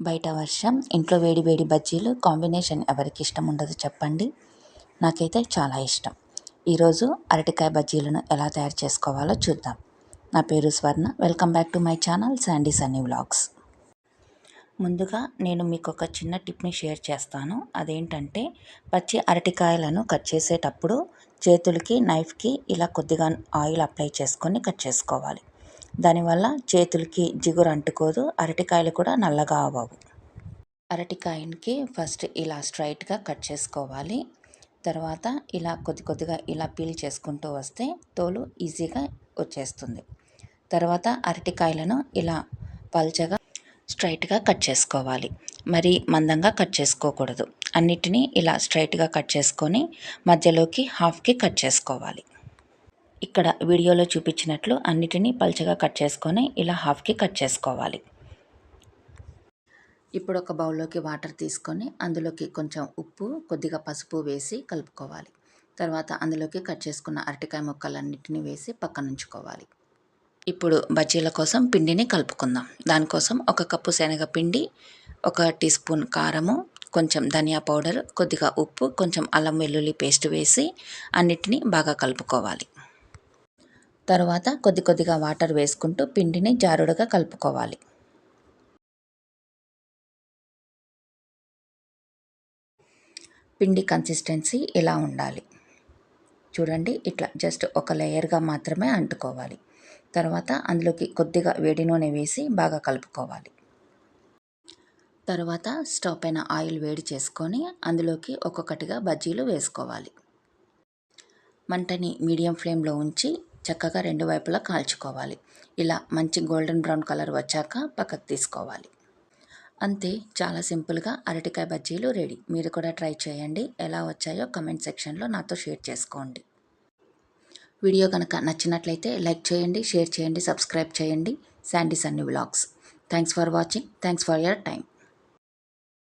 బయట వర్షం ఇంట్లో వేడి వేడి బజ్జీలు కాంబినేషన్ ఎవరికి ఇష్టం ఉండదు చెప్పండి. నాకైతే చాలా ఇష్టం. ఈరోజు అరటికాయ బజ్జీలను ఎలా తయారు చేసుకోవాలో చూద్దాం. నా పేరు Swarna. Welcome back to my channel Sandy Sunny vlogs. ముందుగా నేను మీకు ఒక చిన్న టిప్ని షేర్ చేస్తాను. అదేంటంటే పచ్చి అరటికాయలను కట్ చేసేటప్పుడు చేతులకి నైఫ్కి ఇలా కొద్దిగా ఆయిల్ అప్లై చేసుకొని కట్ చేసుకోవాలి. దానివల్ల చేతులకి జిగురు అంటుకోదు అరటికాయలు కూడా నల్లగా అవ్వవు. అరటికాయకి ఫస్ట్ ఇలా స్ట్రైట్గా కట్ చేసుకోవాలి. తర్వాత ఇలా కొద్ది కొద్దిగా ఇలా పీల్ చేసుకుంటూ వస్తే తోలు ఈజీగా వచ్చేస్తుంది. తర్వాత అరటికాయలను ఇలా పల్చగా స్ట్రైట్గా కట్ చేసుకోవాలి. మరి మందంగా కట్ చేసుకోకూడదు. అన్నిటినీ ఇలా స్ట్రైట్గా కట్ చేసుకొని మధ్యలోకి హాఫ్కి కట్ చేసుకోవాలి. ఇక్కడ వీడియోలో చూపించినట్లు అన్నిటినీ పల్చగా కట్ చేసుకొని ఇలా హాఫ్కి కట్ చేసుకోవాలి. ఇప్పుడు ఒక బౌల్లోకి వాటర్ తీసుకొని అందులోకి కొంచెం ఉప్పు కొద్దిగా పసుపు వేసి కలుపుకోవాలి. తర్వాత అందులోకి కట్ చేసుకున్న అరటికాయ ముక్కలన్నిటిని వేసి పక్కన ఉంచుకోవాలి ఇప్పుడు బజ్జీల కోసం పిండిని కలుపుకుందాం. దానికోసం ఒక కప్పు శనగపిండి ఒక టీ స్పూన్ కారము కొంచెం ధనియా పౌడర్ కొద్దిగా ఉప్పు కొంచెం అల్లం వెల్లుల్లి పేస్ట్ వేసి అన్నిటినీ బాగా కలుపుకోవాలి. తర్వాత కొద్ది కొద్దిగా వాటర్ వేసుకుంటూ పిండిని జారుడుగా కలుపుకోవాలి. పిండి కన్సిస్టెన్సీ ఇలా ఉండాలి. చూడండి ఇట్లా జస్ట్ ఒక లేయర్గా మాత్రమే అంటుకోవాలి. తర్వాత అందులోకి కొద్దిగా వేడి నూనె వేసి బాగా కలుపుకోవాలి. తర్వాత స్టవ్ పైన ఆయిల్ వేడి చేసుకొని అందులోకి ఒక్కొక్కటిగా బజ్జీలు వేసుకోవాలి. మంటని మీడియం ఫ్లేమ్లో ఉంచి చక్కగా రెండు వైపులా కాల్చుకోవాలి. ఇలా మంచి గోల్డెన్ బ్రౌన్ కలర్ వచ్చాక పక్కకు తీసుకోవాలి. అంతే చాలా సింపుల్గా అరటికాయ బజ్జీలు రెడీ. మీరు కూడా ట్రై చేయండి. ఎలా వచ్చాయో కమెంట్ సెక్షన్లో నాతో షేర్ చేసుకోండి. వీడియో కనుక నచ్చినట్లయితే లైక్ చేయండి షేర్ చేయండి సబ్స్క్రైబ్ చేయండి. Sandy Sunny vlogs. Thanks for watching. Thanks for your time